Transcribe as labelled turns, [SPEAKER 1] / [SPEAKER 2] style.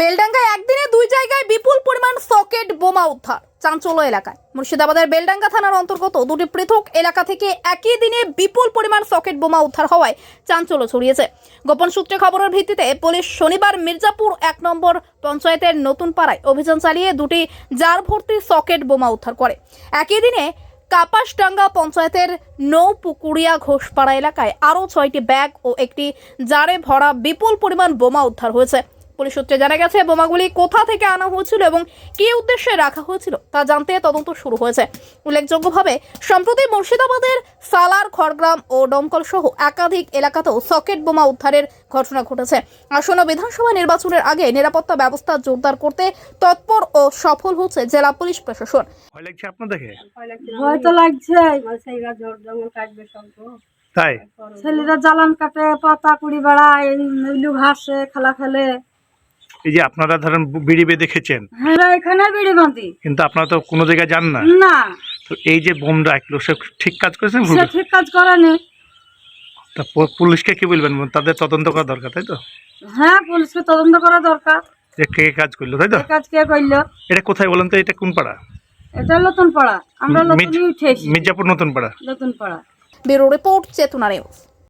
[SPEAKER 1] বেলডাঙ্গায় একদিনে দুই জায়গায় বিপুল পরিমাণ সকেট বোমা উদ্ধার। চাঞ্চল্য এলাকায়। মুর্শিদাবাদের বেলডাঙ্গা থানার অন্তর্গত দুটি পৃথক এলাকা থেকে একই দিনে বিপুল পরিমাণ সকেট বোমা উদ্ধার হওয়ায় চাঞ্চল্য ছড়িয়েছে। গোপন সূত্রে খবরের ভিত্তিতে পুলিশ শনিবার মির্জাপুর এক নম্বর পঞ্চায়েতের নতুন পাড়ায় অভিযান চালিয়ে দুটি জার ভর্তি সকেট বোমা উদ্ধার করে। একই দিনে কাপাসডাঙ্গা পঞ্চায়েতের নৌপুকুরিয়া ঘোষপাড়া এলাকায় আরও ছয়টি ব্যাগ ও একটি জারে ভরা বিপুল পরিমাণ বোমা উদ্ধার হয়েছে। পুলিশ সূত্রে জানা গেছে বোমাগুলি কোথা থেকে আনা হয়েছিল এবং কি উদ্দেশ্যে রাখা হয়েছিল তা জানতে তদন্ত শুরু হয়েছে। উল্লেখযোগ্যভাবে সম্প্রতি মুর্শিদাবাদের সালার খড়গ্রাম ও ডমকল সহ একাধিক এলাকাতেও সকেট বোমা উদ্ধারের ঘটনা ঘটেছে। আসন্ন বিধানসভা নির্বাচনের আগে নিরাপত্তা ব্যবস্থা জোরদার করতে তৎপর ও সফল হচ্ছে জেলা পুলিশ প্রশাসন।
[SPEAKER 2] ভয় লাগছে
[SPEAKER 3] ভয় তো
[SPEAKER 2] তাই?
[SPEAKER 3] ছেলেরা জ্বালান কাটে পাতা কুড়ি বেড়ায় ঘাসে খেলা খেলে।
[SPEAKER 2] এই যে আপনারা ধরেন বিড়ি বেঁধে দেখেছেন
[SPEAKER 3] হ্যাঁ এখানে বিড়ি বাঁধি।
[SPEAKER 2] কিন্তু আপনারা তো কোনো জায়গায় যান না।
[SPEAKER 3] না।
[SPEAKER 2] তো এই যে বোম রাখল সে ঠিক কাজ করেছেন
[SPEAKER 3] সে ঠিক কাজ করেনি
[SPEAKER 2] তা পুলিশকে কি বলবেন? তাদের তদন্ত করা দরকার তাই তো?
[SPEAKER 3] হ্যাঁ পুলিশকে তদন্ত করা দরকার।
[SPEAKER 2] যে কে কাজ করল তাই তো?
[SPEAKER 3] কাজ কে করল?
[SPEAKER 2] এটা কোথায় বলেন তো এটা কোন পাড়া?
[SPEAKER 3] এটা নতুন পাড়া আমরা নতুনই উঠেছি
[SPEAKER 2] মির্জাপুর নতুন পাড়া
[SPEAKER 3] নতুন পাড়া
[SPEAKER 1] ব্যুরো রিপোর্ট চেতনা নিউজ।